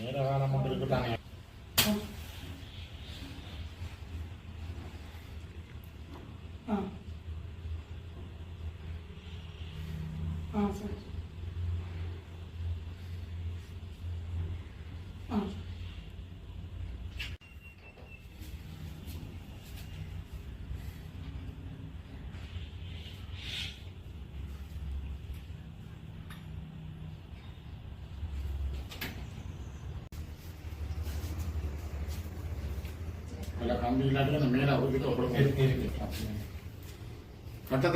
நேர காலம் ஒன்று இருக்குதானே ஆ ஆ சரி கம்பி இல்லாட்டி மேலே அவருக்கு கொடுக்க கட்ட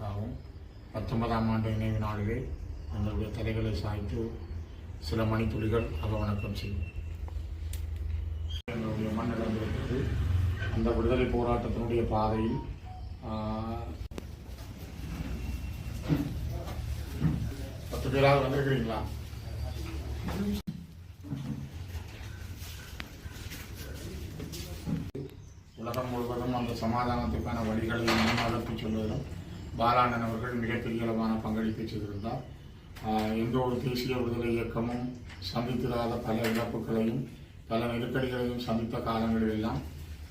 ஆகும். பத்தொன்பதாம் ஆண்டு நினைவு நாளிலே எங்களுடைய தலைகளை சாய்த்து சில மணித்துளிகள் அவ வணக்கம் செய்யும். எங்களுடைய மண் இழந்திருக்கிறது அந்த விடுதலை போராட்டத்தினுடைய பாதையில் ஆஹ், பத்து பேராக வந்திருக்கிறீங்களா? உலகம் முழுவதும் அந்த சமாதானத்துக்கான வழிகளை முன்னெடுத்து சொல்வதும் பாலாண்டன் அவர்கள் மிக அளவான பங்களிப்பை செய்திருந்தார். எந்த ஒரு தேசிய விடுதலை இயக்கமும் சந்தித்திராத பல இழப்புகளையும் பல நெருக்கடிகளையும் சந்தித்த காலங்களிலெல்லாம்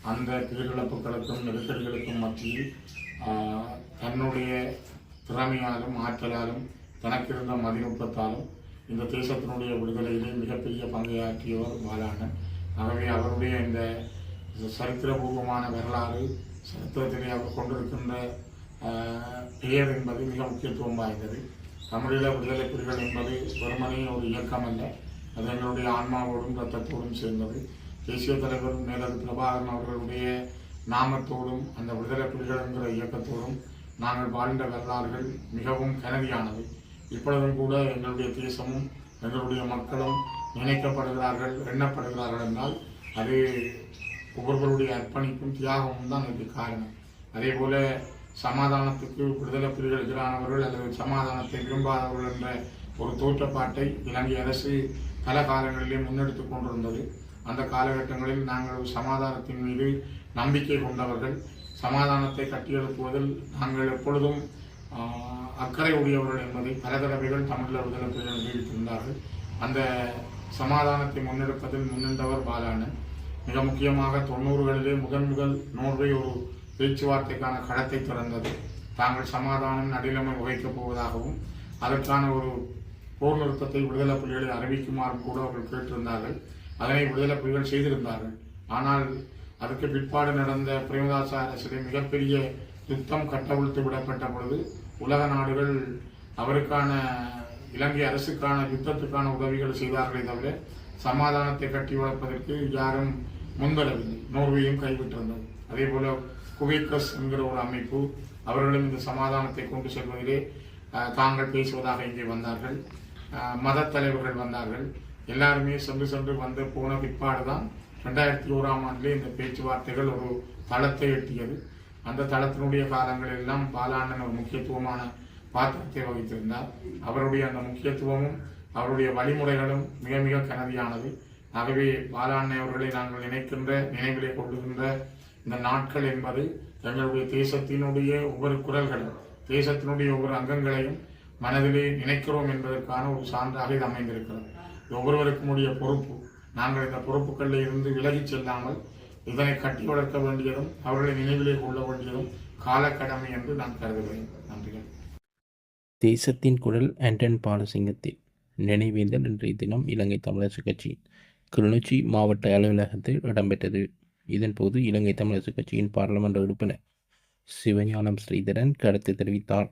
அந்த பேரிழப்புகளுக்கும் நெருக்கடிகளுக்கும் மத்தியில் தன்னுடைய திறமையாலும் ஆற்றலாலும் தனக்கிருந்த மதிநுட்பத்தாலும் இந்த தேசத்தினுடைய விடுதலையிலே மிகப்பெரிய பங்கையாற்றியவர் பாலாண்டன் ஆகவே அவருடைய இந்த சரித்திரபூர்வமான வரலாறு சரித்திரத்திலே அவர் கொண்டிருக்கின்ற பெயர் என்பது மிக முக்கியத்துவம் வாய்ந்தது. தமிழீழ விடுதலை புலிகள் என்பது வெறுமனே ஒரு இயக்கம் அல்ல. அது எங்களுடைய ஆன்மாவோடும் ரத்தத்தோடும் சேர்ந்தது. தேசிய தலைவர் மேலது பிரபாகரன் அவர்களுடைய நாமத்தோடும் அந்த விடுதலை புலிகள் என்கிற இயக்கத்தோடும் நாங்கள் வாழ்ந்த வரலாறுகள் மிகவும் கனவியானது இப்பொழுதும் கூட எங்களுடைய தேசமும் எங்களுடைய மக்களும் நினைக்கப்படுகிறார்கள் எண்ணப்படுகிறார்கள் என்றால் அது ஒவ்வொருவருடைய அர்ப்பணிப்பும் தியாகமும் தான் அதுக்கு காரணம். அதே போல சமாதானத்துக்கு விடுதலை புலிகள் எதிரானவர்கள் அல்லது சமாதானத்தை விரும்பாதவர்கள் என்ற ஒரு தோற்றப்பாட்டை இலங்கை அரசு பல காலங்களிலே முன்னெடுத்துக் கொண்டிருந்தது. அந்த காலகட்டங்களில் நாங்கள் சமாதானத்தின் மீது நம்பிக்கை கொண்டவர்கள். சமாதானத்தை கட்டியெழுப்புவதில் நாங்கள் எப்பொழுதும் அக்கறை உடையவர்கள் என்பதை பல தடவைகள் தமிழர் விடுதலை புலிகள் நிரூபித்திருந்தார்கள். அந்த சமாதானத்தை முன்னெடுப்பதில் முன்னின்றவர் பாலானன். மிக முக்கியமாக தொண்ணூறுகளிலே முதன் முதல் நோர்வே ஒரு பேச்சுவார்த்தைக்கான களத்தை திறந்தது தாங்கள் சமாதானம் நடுநிலைமை வகிக்கப் போவதாகவும் அதற்கான ஒரு போர் நிறுத்தத்தை விடுதலை புலிகளை அறிவிக்குமாறும் கூட அவர்கள் கேட்டிருந்தார்கள். அதனை விடுதலை புலிகள் செய்திருந்தார்கள். ஆனால் அதற்கு பிற்பாடு நடந்த பிரேமதாச அரசிடம் மிகப்பெரிய யுத்தம் கட்டவிழ்த்து விடப்பட்ட பொழுது உலக நாடுகள் அவருக்கான இலங்கை அரசுக்கான யுத்தத்துக்கான உதவிகள் செய்தார்களே தவிர சமாதானத்தை கட்டி வளர்ப்பதற்கு யாரும் முன்வரவில்லை. நோர்வேயும் கைவிட்டிருந்தது. அதே போல குவேக்கஸ் என்கிற ஒரு அமைப்பு அவர்களும் இந்த சமாதானத்தை கொண்டு செல்வதிலே தாங்கள் பேசுவதாக இங்கே வந்தார்கள். மத தலைவர்கள் வந்தார்கள். எல்லாருமே சென்று சென்று வந்து போன பிற்பாடு தான் ரெண்டாயிரத்தி ஓராம் ஆண்டிலே இந்த பேச்சுவார்த்தைகள் ஒரு தளத்தை எட்டியது. அந்த தளத்தினுடைய காலங்களில் எல்லாம் பாலாண்ணன் ஒரு முக்கியத்துவமான பாத்திரத்தை வகித்திருந்தார். அவருடைய அந்த முக்கியத்துவமும் அவருடைய வழிமுறைகளும் மிக மிக கனதியானது. ஆகவே பாலாண்ணை அவர்களை நாங்கள் நினைக்கின்ற நினைவிலே கொள்ளுகின்ற இந்த நாட்கள் என்பது எங்களுடைய தேசத்தினுடைய ஒவ்வொரு குரல்களும் தேசத்தினுடைய ஒவ்வொரு அங்கங்களையும் மனதிலே நினைக்கிறோம் என்பதற்கான ஒரு சான்றாக இது அமைந்திருக்கிறது. ஒவ்வொருவருக்கும் உடைய பொறுப்பு. நாங்கள் இந்த பொறுப்புகளில் இருந்து விலகிச் செல்லாமல் இதனை கட்டி வளர்க்க வேண்டியதும் அவர்களை நினைவிலே கொள்ள வேண்டியதும் காலக்கடமை என்று நான் கருதுகிறேன். நன்றிகள். தேசத்தின் குரல் ஆண்டன் பாலசிங்கத்தின் நினைவேந்தல் இன்றைய தினம் இலங்கை தமிழரசு கட்சியின் கிளிநொச்சி மாவட்ட அலுவலகத்தில் இடம்பெற்றது. இதன்போது இலங்கை தமிழரசு கட்சியின் பாராளுமன்ற உறுப்பினர் சிவஞானம் ஸ்ரீதரன் கருத்து தெரிவித்தார்.